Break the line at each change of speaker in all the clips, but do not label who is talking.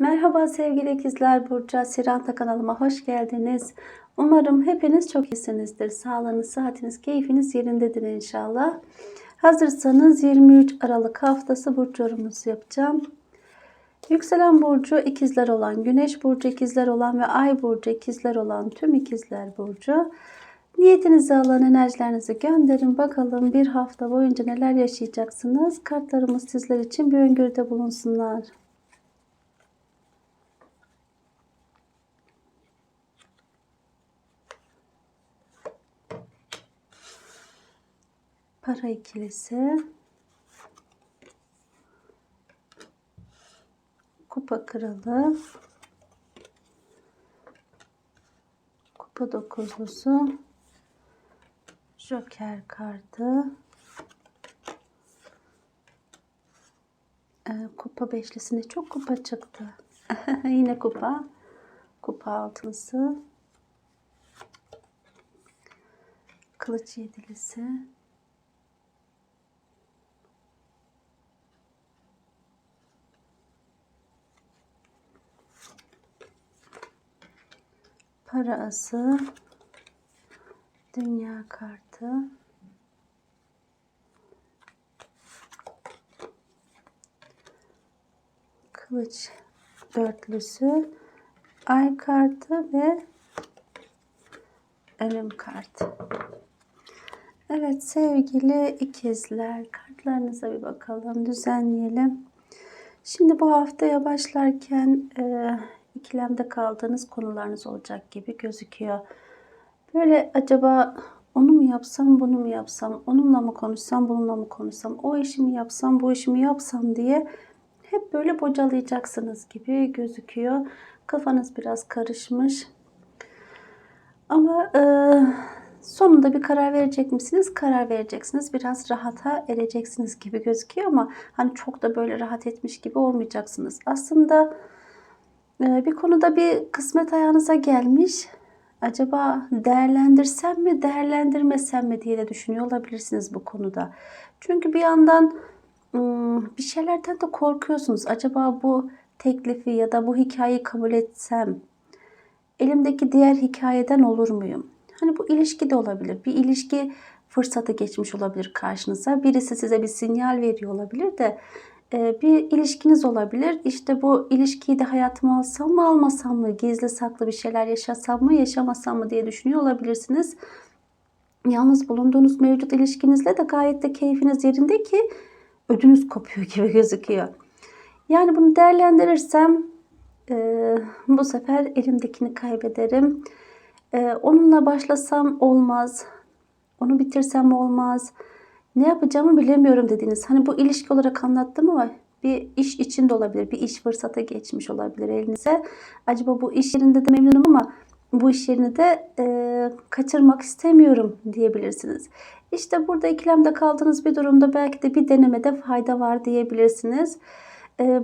Merhaba sevgili ikizler Burcu Siranta kanalıma hoş geldiniz. Umarım hepiniz çok iyisinizdir. Sağlığınız, sıhhatiniz, keyfiniz yerindedir inşallah. Hazırsanız 23 Aralık haftası burcu yorumunuzu yapacağım. Yükselen burcu ikizler olan, güneş burcu ikizler olan ve ay burcu ikizler olan tüm ikizler burcu. Niyetinizi alın, enerjilerinizi gönderin. Bakalım bir hafta boyunca neler yaşayacaksınız. Kartlarımız sizler için bir öngörüde bulunsunlar. Para ikilisi. Kupa kralı. Kupa dokuzlusu. Joker kartı. Ee, kupa beşlisine çok kupa çıktı. Yine kupa. Kupa altılısı. Kılıç yedilisi. Para ası. Dünya kartı. Kılıç dörtlüsü. Ay kartı ve ölüm kartı. Evet sevgili ikizler kartlarınıza bir bakalım düzenleyelim. Şimdi bu haftaya başlarken e, ikilemde kaldığınız konularınız olacak gibi gözüküyor. Böyle acaba onu mu yapsam, bunu mu yapsam, onunla mı konuşsam, bununla mı konuşsam, o işimi yapsam, bu işimi yapsam diye hep böyle bocalayacaksınız gibi gözüküyor. Kafanız biraz karışmış. Ama e, sonunda bir karar verecek misiniz? Karar vereceksiniz. Biraz rahata ereceksiniz gibi gözüküyor ama hani çok da böyle rahat etmiş gibi olmayacaksınız. Aslında bir konuda bir kısmet ayağınıza gelmiş acaba değerlendirsem mi, değerlendirmesem mi diye de düşünüyor olabilirsiniz bu konuda. Çünkü bir yandan bir şeylerden de korkuyorsunuz. Acaba bu teklifi ya da bu hikayeyi kabul etsem elimdeki diğer hikayeden olur muyum? Hani bu ilişki de olabilir. Bir ilişki fırsatı geçmiş olabilir karşınıza. Birisi size bir sinyal veriyor olabilir de bir ilişkiniz olabilir. İşte bu ilişkiyi de hayatıma alsam mı almasam mı, gizli saklı bir şeyler yaşasam mı yaşamasam mı diye düşünüyor olabilirsiniz. Yalnız bulunduğunuz mevcut ilişkinizle de gayet de keyfiniz yerinde ki ödünüz kopuyor gibi gözüküyor. Yani bunu değerlendirirsem e, bu sefer elimdekini kaybederim. E, onunla başlasam olmaz. Onu bitirsem olmaz ne yapacağımı bilemiyorum dediniz. Hani bu ilişki olarak anlattım ama bir iş için de olabilir. Bir iş fırsatı geçmiş olabilir elinize. Acaba bu iş yerinde de memnunum ama bu iş yerini de e, kaçırmak istemiyorum diyebilirsiniz. İşte burada ikilemde kaldığınız bir durumda belki de bir denemede fayda var diyebilirsiniz. E,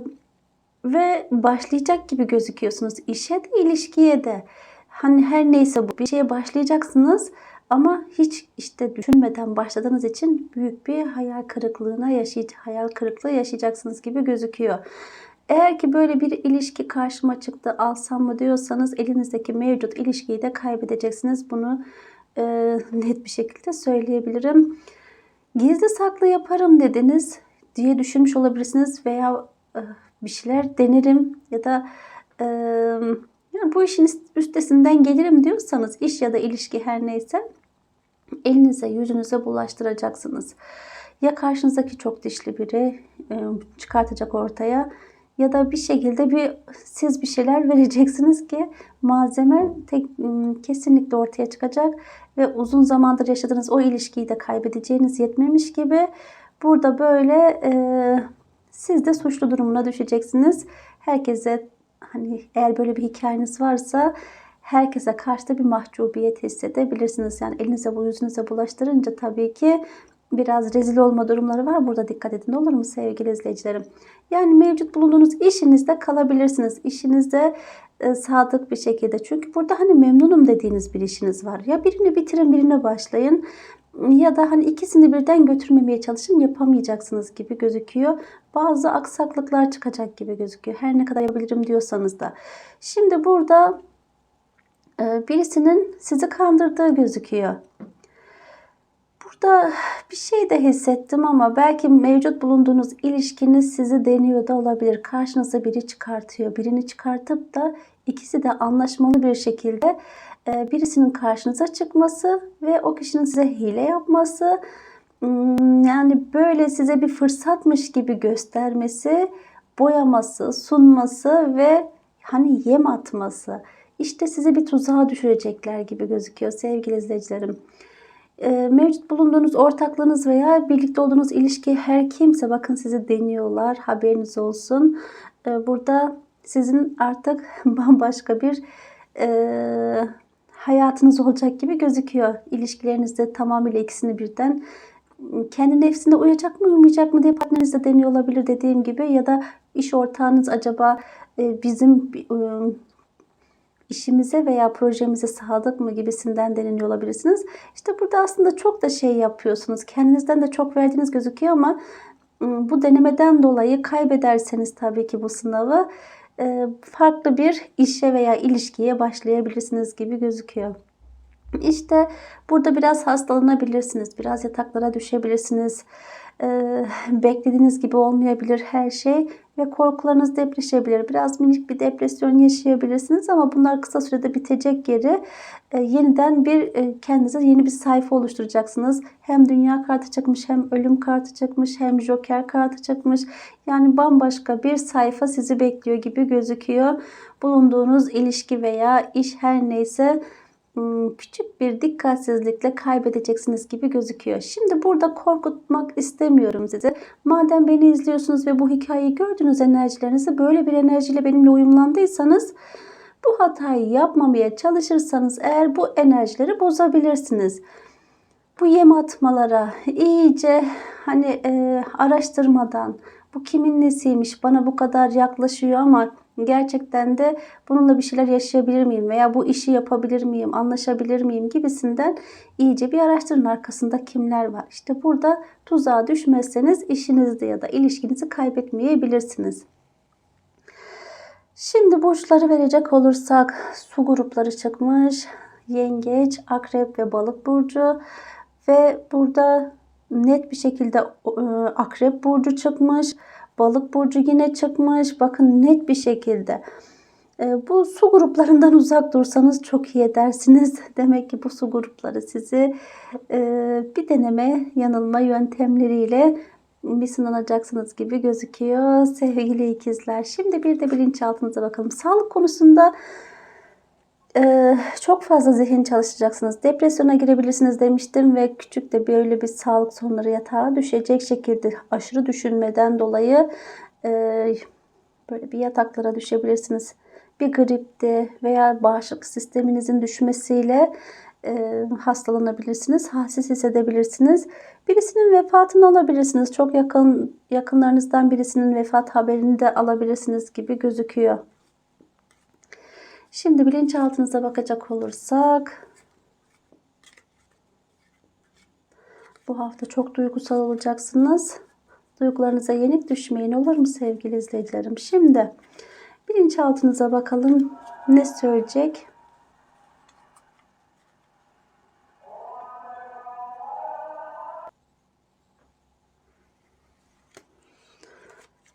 ve başlayacak gibi gözüküyorsunuz. İşe de ilişkiye de. Hani her neyse bu bir şeye başlayacaksınız ama hiç işte düşünmeden başladığınız için büyük bir hayal kırıklığına yaşayacak, hayal kırıklığı yaşayacaksınız gibi gözüküyor. Eğer ki böyle bir ilişki karşıma çıktı alsam mı diyorsanız elinizdeki mevcut ilişkiyi de kaybedeceksiniz. Bunu e, net bir şekilde söyleyebilirim. Gizli saklı yaparım dediniz diye düşünmüş olabilirsiniz veya e, bir şeyler denerim ya da e, yani bu işin üstesinden gelirim diyorsanız iş ya da ilişki her neyse elinize yüzünüze bulaştıracaksınız. Ya karşınızdaki çok dişli biri e, çıkartacak ortaya ya da bir şekilde bir siz bir şeyler vereceksiniz ki malzeme tek, kesinlikle ortaya çıkacak ve uzun zamandır yaşadığınız o ilişkiyi de kaybedeceğiniz yetmemiş gibi burada böyle e, siz de suçlu durumuna düşeceksiniz. Herkese hani eğer böyle bir hikayeniz varsa herkese karşı da bir mahcubiyet hissedebilirsiniz. Yani elinize bu yüzünüze bulaştırınca tabii ki biraz rezil olma durumları var. Burada dikkat edin olur mu sevgili izleyicilerim? Yani mevcut bulunduğunuz işinizde kalabilirsiniz. İşinizde e, sadık bir şekilde. Çünkü burada hani memnunum dediğiniz bir işiniz var. Ya birini bitirin birine başlayın. Ya da hani ikisini birden götürmemeye çalışın yapamayacaksınız gibi gözüküyor. Bazı aksaklıklar çıkacak gibi gözüküyor. Her ne kadar yapabilirim diyorsanız da. Şimdi burada e, birisinin sizi kandırdığı gözüküyor. Burada bir şey de hissettim ama belki mevcut bulunduğunuz ilişkiniz sizi deniyor da olabilir. Karşınıza biri çıkartıyor. Birini çıkartıp da ikisi de anlaşmalı bir şekilde birisinin karşınıza çıkması ve o kişinin size hile yapması hmm, yani böyle size bir fırsatmış gibi göstermesi, boyaması, sunması ve hani yem atması. İşte sizi bir tuzağa düşürecekler gibi gözüküyor sevgili izleyicilerim. E, mevcut bulunduğunuz ortaklığınız veya birlikte olduğunuz ilişki her kimse bakın sizi deniyorlar haberiniz olsun. E, burada sizin artık bambaşka bir e, hayatınız olacak gibi gözüküyor. İlişkilerinizde tamamıyla ikisini birden kendi nefsine uyacak mı uymayacak mı diye partneriniz de deniyor olabilir dediğim gibi ya da iş ortağınız acaba e, bizim e, işimize veya projemize sadık mı gibisinden deniliyor olabilirsiniz. İşte burada aslında çok da şey yapıyorsunuz. Kendinizden de çok verdiğiniz gözüküyor ama ıı, bu denemeden dolayı kaybederseniz tabii ki bu sınavı farklı bir işe veya ilişkiye başlayabilirsiniz gibi gözüküyor. İşte burada biraz hastalanabilirsiniz, biraz yataklara düşebilirsiniz. Ee, beklediğiniz gibi olmayabilir her şey ve korkularınız depreşebilir. Biraz minik bir depresyon yaşayabilirsiniz ama bunlar kısa sürede bitecek geri. E, yeniden bir e, kendinize yeni bir sayfa oluşturacaksınız. Hem dünya kartı çıkmış, hem ölüm kartı çıkmış, hem joker kartı çıkmış. Yani bambaşka bir sayfa sizi bekliyor gibi gözüküyor. Bulunduğunuz ilişki veya iş her neyse küçük bir dikkatsizlikle kaybedeceksiniz gibi gözüküyor. Şimdi burada korkutmak istemiyorum sizi. Madem beni izliyorsunuz ve bu hikayeyi gördünüz enerjilerinizi böyle bir enerjiyle benimle uyumlandıysanız bu hatayı yapmamaya çalışırsanız eğer bu enerjileri bozabilirsiniz. Bu yem atmalara iyice hani e, araştırmadan bu kimin nesiymiş bana bu kadar yaklaşıyor ama gerçekten de bununla bir şeyler yaşayabilir miyim veya bu işi yapabilir miyim, anlaşabilir miyim gibisinden iyice bir araştırın arkasında kimler var. İşte burada tuzağa düşmezseniz işinizde ya da ilişkinizi kaybetmeyebilirsiniz. Şimdi burçları verecek olursak su grupları çıkmış. Yengeç, akrep ve balık burcu ve burada net bir şekilde e, akrep burcu çıkmış. Balık burcu yine çıkmış. Bakın net bir şekilde. E, bu su gruplarından uzak dursanız çok iyi edersiniz. Demek ki bu su grupları sizi e, bir deneme yanılma yöntemleriyle bir sınanacaksınız gibi gözüküyor sevgili ikizler. Şimdi bir de bilinçaltınıza bakalım. Sağlık konusunda ee, çok fazla zihin çalışacaksınız. Depresyona girebilirsiniz demiştim ve küçük de böyle bir sağlık sorunları yatağa düşecek şekilde aşırı düşünmeden dolayı e, böyle bir yataklara düşebilirsiniz. Bir gripte veya bağışıklık sisteminizin düşmesiyle e, hastalanabilirsiniz, halsiz hissedebilirsiniz. Birisinin vefatını alabilirsiniz. Çok yakın yakınlarınızdan birisinin vefat haberini de alabilirsiniz gibi gözüküyor. Şimdi bilinçaltınıza bakacak olursak bu hafta çok duygusal olacaksınız. Duygularınıza yenik düşmeyin olur mu sevgili izleyicilerim? Şimdi bilinçaltınıza bakalım ne söyleyecek?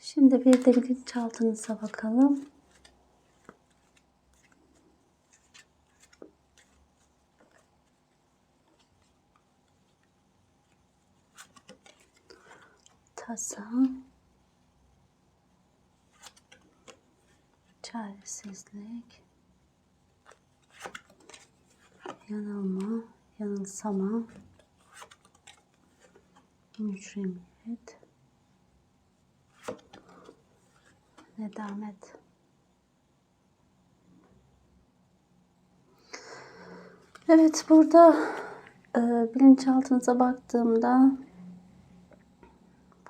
Şimdi bir de bilinçaltınıza bakalım. Tasa, çaresizlik, yanılma, yanılsama, mücrimiyet, nedamet. Evet burada e, bilinçaltınıza baktığımda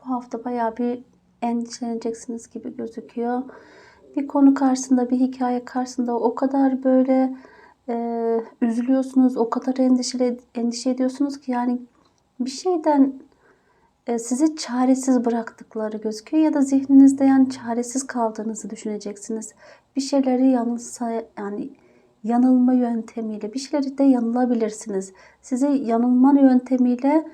bu hafta baya bir endişeleneceksiniz gibi gözüküyor. Bir konu karşısında, bir hikaye karşısında o kadar böyle e, üzülüyorsunuz, o kadar endişeli, endişe ediyorsunuz ki yani bir şeyden e, sizi çaresiz bıraktıkları gözüküyor ya da zihninizde yani çaresiz kaldığınızı düşüneceksiniz. Bir şeyleri yanılsa yani yanılma yöntemiyle bir şeyleri de yanılabilirsiniz. Sizi yanılma yöntemiyle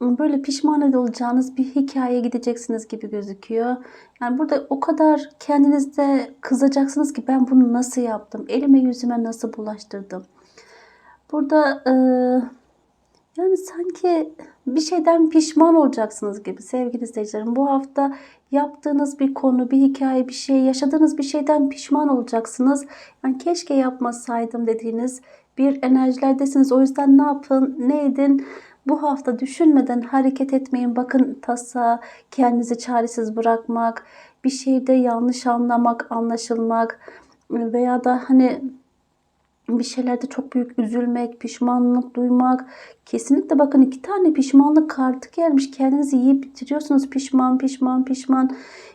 böyle pişman olacağınız bir hikayeye gideceksiniz gibi gözüküyor. Yani burada o kadar kendinizde kızacaksınız ki ben bunu nasıl yaptım? Elime yüzüme nasıl bulaştırdım? Burada e, yani sanki bir şeyden pişman olacaksınız gibi sevgili izleyicilerim. Bu hafta yaptığınız bir konu, bir hikaye, bir şey, yaşadığınız bir şeyden pişman olacaksınız. Yani keşke yapmasaydım dediğiniz bir enerjilerdesiniz. O yüzden ne yapın, ne edin? Bu hafta düşünmeden hareket etmeyin. Bakın tasa, kendinizi çaresiz bırakmak, bir şeyde yanlış anlamak, anlaşılmak veya da hani bir şeylerde çok büyük üzülmek, pişmanlık duymak. Kesinlikle bakın iki tane pişmanlık kartı gelmiş. Kendinizi yiyip bitiriyorsunuz. Pişman, pişman, pişman.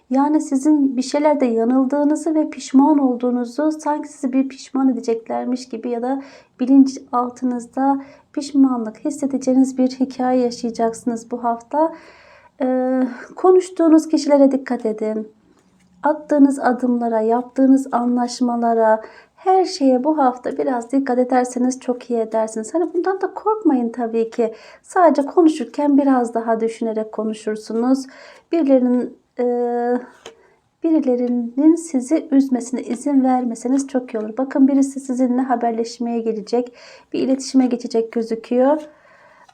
Yani sizin bir şeylerde yanıldığınızı ve pişman olduğunuzu sanki sizi bir pişman edeceklermiş gibi ya da bilinç altınızda pişmanlık hissedeceğiniz bir hikaye yaşayacaksınız bu hafta. Ee, konuştuğunuz kişilere dikkat edin. Attığınız adımlara, yaptığınız anlaşmalara, her şeye bu hafta biraz dikkat ederseniz çok iyi edersiniz. Hani bundan da korkmayın tabii ki. Sadece konuşurken biraz daha düşünerek konuşursunuz. Birilerinin e, birilerinin sizi üzmesine izin vermeseniz çok iyi olur. Bakın birisi sizinle haberleşmeye gelecek, bir iletişime geçecek gözüküyor.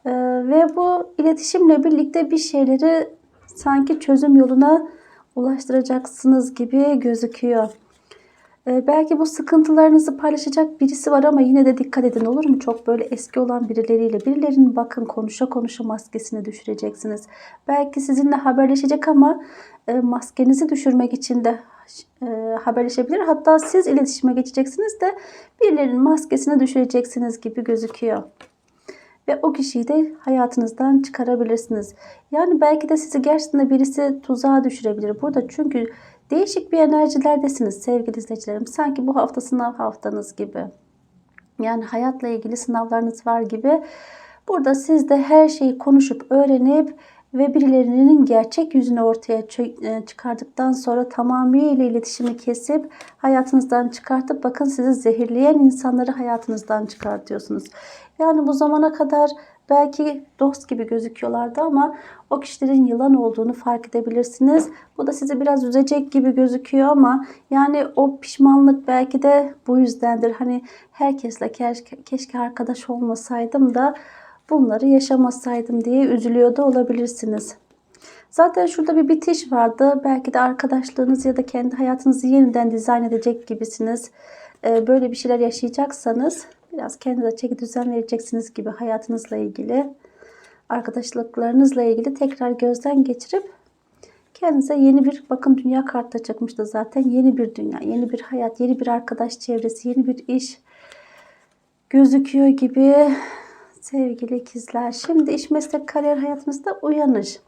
E, ve bu iletişimle birlikte bir şeyleri sanki çözüm yoluna ulaştıracaksınız gibi gözüküyor. Ee, belki bu sıkıntılarınızı paylaşacak birisi var ama yine de dikkat edin olur mu? Çok böyle eski olan birileriyle birilerinin bakın konuşa konuşa maskesini düşüreceksiniz. Belki sizinle haberleşecek ama e, maskenizi düşürmek için de e, haberleşebilir. Hatta siz iletişime geçeceksiniz de birilerinin maskesini düşüreceksiniz gibi gözüküyor ve o kişiyi de hayatınızdan çıkarabilirsiniz. Yani belki de sizi gerçekten birisi tuzağa düşürebilir. Burada çünkü Değişik bir enerjilerdesiniz sevgili izleyicilerim. Sanki bu hafta sınav haftanız gibi. Yani hayatla ilgili sınavlarınız var gibi. Burada siz de her şeyi konuşup öğrenip ve birilerinin gerçek yüzünü ortaya e, çıkardıktan sonra tamamıyla iletişimi kesip hayatınızdan çıkartıp bakın sizi zehirleyen insanları hayatınızdan çıkartıyorsunuz. Yani bu zamana kadar Belki dost gibi gözüküyorlardı ama o kişilerin yılan olduğunu fark edebilirsiniz. Bu da sizi biraz üzecek gibi gözüküyor ama yani o pişmanlık belki de bu yüzdendir. Hani herkesle keşke, arkadaş olmasaydım da bunları yaşamasaydım diye üzülüyor da olabilirsiniz. Zaten şurada bir bitiş vardı. Belki de arkadaşlığınız ya da kendi hayatınızı yeniden dizayn edecek gibisiniz. Ee, böyle bir şeyler yaşayacaksanız Biraz kendinize çeki düzen vereceksiniz gibi hayatınızla ilgili, arkadaşlıklarınızla ilgili tekrar gözden geçirip kendinize yeni bir bakın dünya kartı çıkmıştı zaten. Yeni bir dünya, yeni bir hayat, yeni bir arkadaş çevresi, yeni bir iş gözüküyor gibi sevgili ikizler. Şimdi iş meslek kariyer hayatınızda uyanış.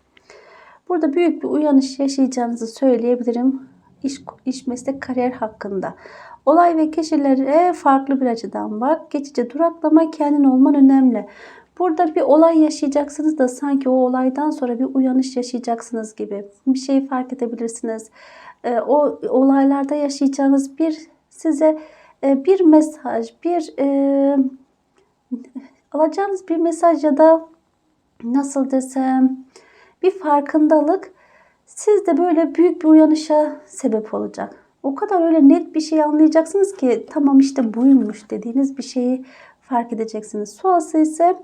Burada büyük bir uyanış yaşayacağınızı söyleyebilirim. İş, iş meslek kariyer hakkında. Olay ve kişilere farklı bir açıdan bak. Geçici duraklama kendin olman önemli. Burada bir olay yaşayacaksınız da sanki o olaydan sonra bir uyanış yaşayacaksınız gibi. Bir şeyi fark edebilirsiniz. E, o olaylarda yaşayacağınız bir size e, bir mesaj, bir e, alacağınız bir mesaj ya da nasıl desem bir farkındalık sizde böyle büyük bir uyanışa sebep olacak. O kadar öyle net bir şey anlayacaksınız ki tamam işte buymuş dediğiniz bir şeyi fark edeceksiniz. Suası ise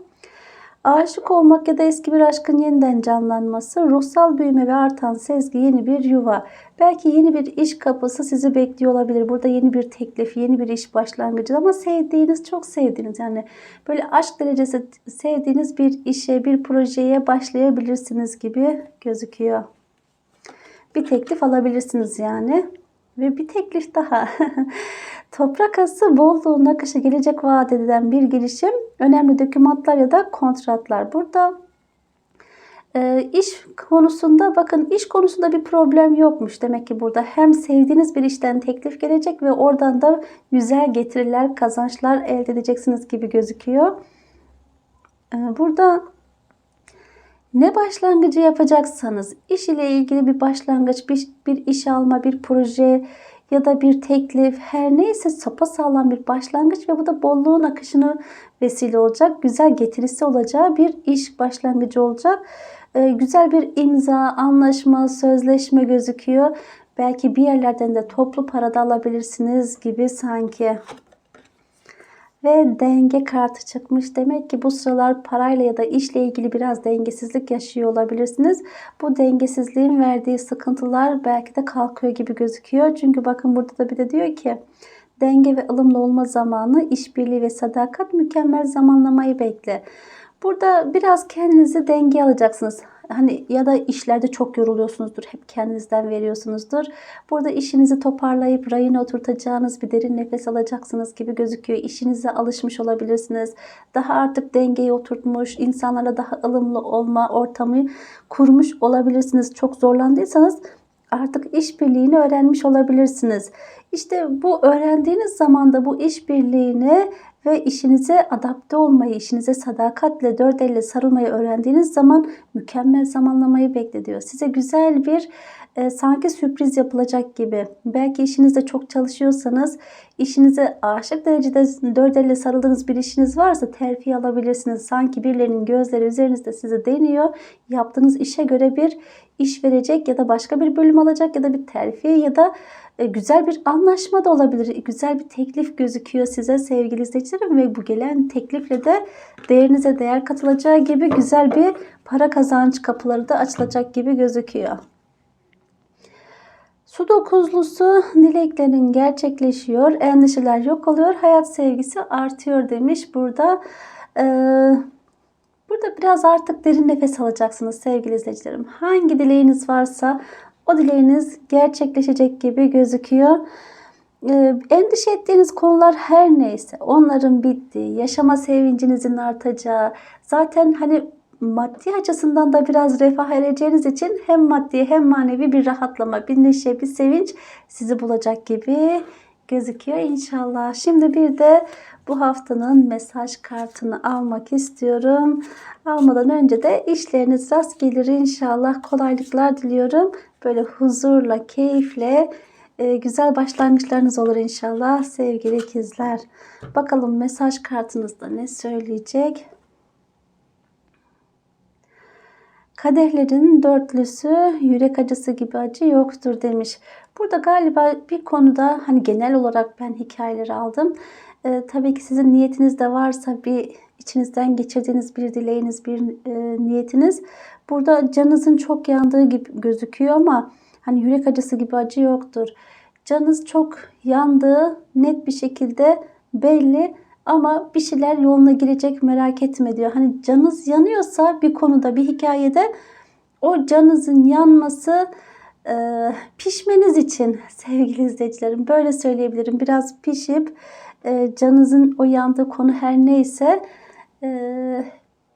aşık olmak ya da eski bir aşkın yeniden canlanması, ruhsal büyüme ve artan sezgi yeni bir yuva. Belki yeni bir iş kapısı sizi bekliyor olabilir. Burada yeni bir teklif, yeni bir iş başlangıcı ama sevdiğiniz, çok sevdiğiniz yani böyle aşk derecesi sevdiğiniz bir işe, bir projeye başlayabilirsiniz gibi gözüküyor. Bir teklif alabilirsiniz yani. Ve bir teklif daha. Toprak ası bolluğun akışı gelecek vaat edilen bir girişim. Önemli dokümanlar ya da kontratlar. Burada e, iş konusunda bakın iş konusunda bir problem yokmuş. Demek ki burada hem sevdiğiniz bir işten teklif gelecek ve oradan da güzel getiriler, kazançlar elde edeceksiniz gibi gözüküyor. E, burada Ne başlangıcı yapacaksanız, iş ile ilgili bir başlangıç, bir, bir iş alma, bir proje ya da bir teklif, her neyse sapasağlam bir başlangıç ve bu da bolluğun akışını vesile olacak, güzel getirisi olacağı bir iş başlangıcı olacak. Ee, güzel bir imza, anlaşma, sözleşme gözüküyor. Belki bir yerlerden de toplu para da alabilirsiniz gibi sanki ve denge kartı çıkmış. Demek ki bu sıralar parayla ya da işle ilgili biraz dengesizlik yaşıyor olabilirsiniz. Bu dengesizliğin verdiği sıkıntılar belki de kalkıyor gibi gözüküyor. Çünkü bakın burada da bir de diyor ki denge ve ılımlı olma zamanı, işbirliği ve sadakat mükemmel zamanlamayı bekle. Burada biraz kendinizi denge alacaksınız. Hani ya da işlerde çok yoruluyorsunuzdur. Hep kendinizden veriyorsunuzdur. Burada işinizi toparlayıp rayına oturtacağınız bir derin nefes alacaksınız gibi gözüküyor. İşinize alışmış olabilirsiniz. Daha artık dengeyi oturtmuş, insanlarla daha ılımlı olma ortamı kurmuş olabilirsiniz. Çok zorlandıysanız artık işbirliğini öğrenmiş olabilirsiniz. İşte bu öğrendiğiniz zaman da bu işbirliğini ve işinize adapte olmayı, işinize sadakatle dört elle sarılmayı öğrendiğiniz zaman mükemmel zamanlamayı beklediyor. Size güzel bir e, sanki sürpriz yapılacak gibi. Belki işinizde çok çalışıyorsanız, işinize aşık derecede dört elle sarıldığınız bir işiniz varsa terfi alabilirsiniz. Sanki birilerinin gözleri üzerinizde sizi deniyor. Yaptığınız işe göre bir iş verecek ya da başka bir bölüm alacak ya da bir terfi ya da güzel bir anlaşma da olabilir. Güzel bir teklif gözüküyor size sevgili izleyicilerim ve bu gelen teklifle de değerinize değer katılacağı gibi güzel bir para kazanç kapıları da açılacak gibi gözüküyor. Su dokuzlusu dileklerin gerçekleşiyor, endişeler yok oluyor, hayat sevgisi artıyor demiş burada. Ee, burada biraz artık derin nefes alacaksınız sevgili izleyicilerim. Hangi dileğiniz varsa o dileğiniz gerçekleşecek gibi gözüküyor. Ee, endişe ettiğiniz konular her neyse onların bittiği, yaşama sevincinizin artacağı, zaten hani maddi açısından da biraz refah ereceğiniz için hem maddi hem manevi bir rahatlama, bir neşe, bir sevinç sizi bulacak gibi gözüküyor inşallah. Şimdi bir de bu haftanın mesaj kartını almak istiyorum. Almadan önce de işleriniz rast gelir inşallah. Kolaylıklar diliyorum. Böyle huzurla, keyifle e, güzel başlangıçlarınız olur inşallah sevgili ikizler. Bakalım mesaj kartınızda ne söyleyecek? Kadehlerin dörtlüsü yürek acısı gibi acı yoktur demiş. Burada galiba bir konuda hani genel olarak ben hikayeleri aldım. Ee, tabii ki sizin niyetiniz de varsa bir içinizden geçirdiğiniz bir dileğiniz, bir e, niyetiniz. Burada canınızın çok yandığı gibi gözüküyor ama hani yürek acısı gibi acı yoktur. Canınız çok yandığı net bir şekilde belli ama bir şeyler yoluna girecek merak etme diyor. Hani canınız yanıyorsa bir konuda bir hikayede o canınızın yanması e, pişmeniz için sevgili izleyicilerim böyle söyleyebilirim. Biraz pişip e, canınızın o yandığı konu her neyse e,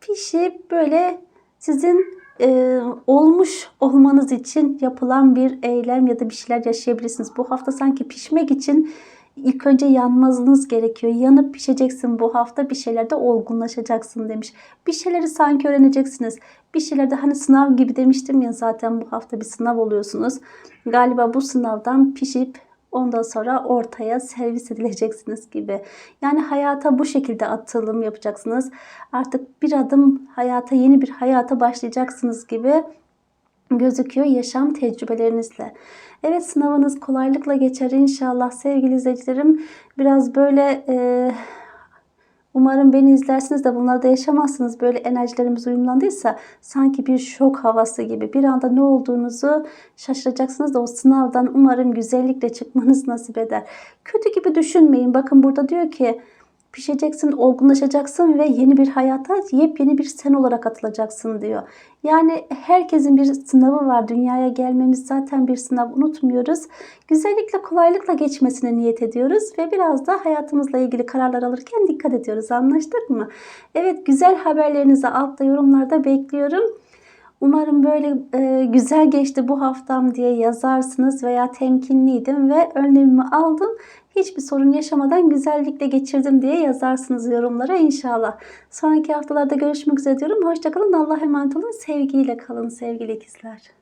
pişip böyle sizin e, olmuş olmanız için yapılan bir eylem ya da bir şeyler yaşayabilirsiniz. Bu hafta sanki pişmek için ilk önce yanmanız gerekiyor. Yanıp pişeceksin bu hafta bir şeylerde olgunlaşacaksın demiş. Bir şeyleri sanki öğreneceksiniz. Bir şeylerde hani sınav gibi demiştim ya zaten bu hafta bir sınav oluyorsunuz. Galiba bu sınavdan pişip ondan sonra ortaya servis edileceksiniz gibi. Yani hayata bu şekilde atılım yapacaksınız. Artık bir adım hayata yeni bir hayata başlayacaksınız gibi gözüküyor yaşam tecrübelerinizle. Evet sınavınız kolaylıkla geçer inşallah sevgili izleyicilerim. Biraz böyle e, umarım beni izlersiniz de bunları da yaşamazsınız. Böyle enerjilerimiz uyumlandıysa sanki bir şok havası gibi bir anda ne olduğunuzu şaşıracaksınız da o sınavdan umarım güzellikle çıkmanız nasip eder. Kötü gibi düşünmeyin. Bakın burada diyor ki pişeceksin, olgunlaşacaksın ve yeni bir hayata yepyeni bir sen olarak atılacaksın diyor. Yani herkesin bir sınavı var. Dünyaya gelmemiz zaten bir sınav unutmuyoruz. Güzellikle, kolaylıkla geçmesine niyet ediyoruz ve biraz da hayatımızla ilgili kararlar alırken dikkat ediyoruz. Anlaştık mı? Evet, güzel haberlerinizi altta yorumlarda bekliyorum. Umarım böyle e, güzel geçti bu haftam diye yazarsınız veya temkinliydim ve önlemimi aldım. Hiçbir sorun yaşamadan güzellikle geçirdim diye yazarsınız yorumlara inşallah. Sonraki haftalarda görüşmek üzere diyorum. Hoşçakalın. Allah'a emanet olun. Sevgiyle kalın sevgili ikizler.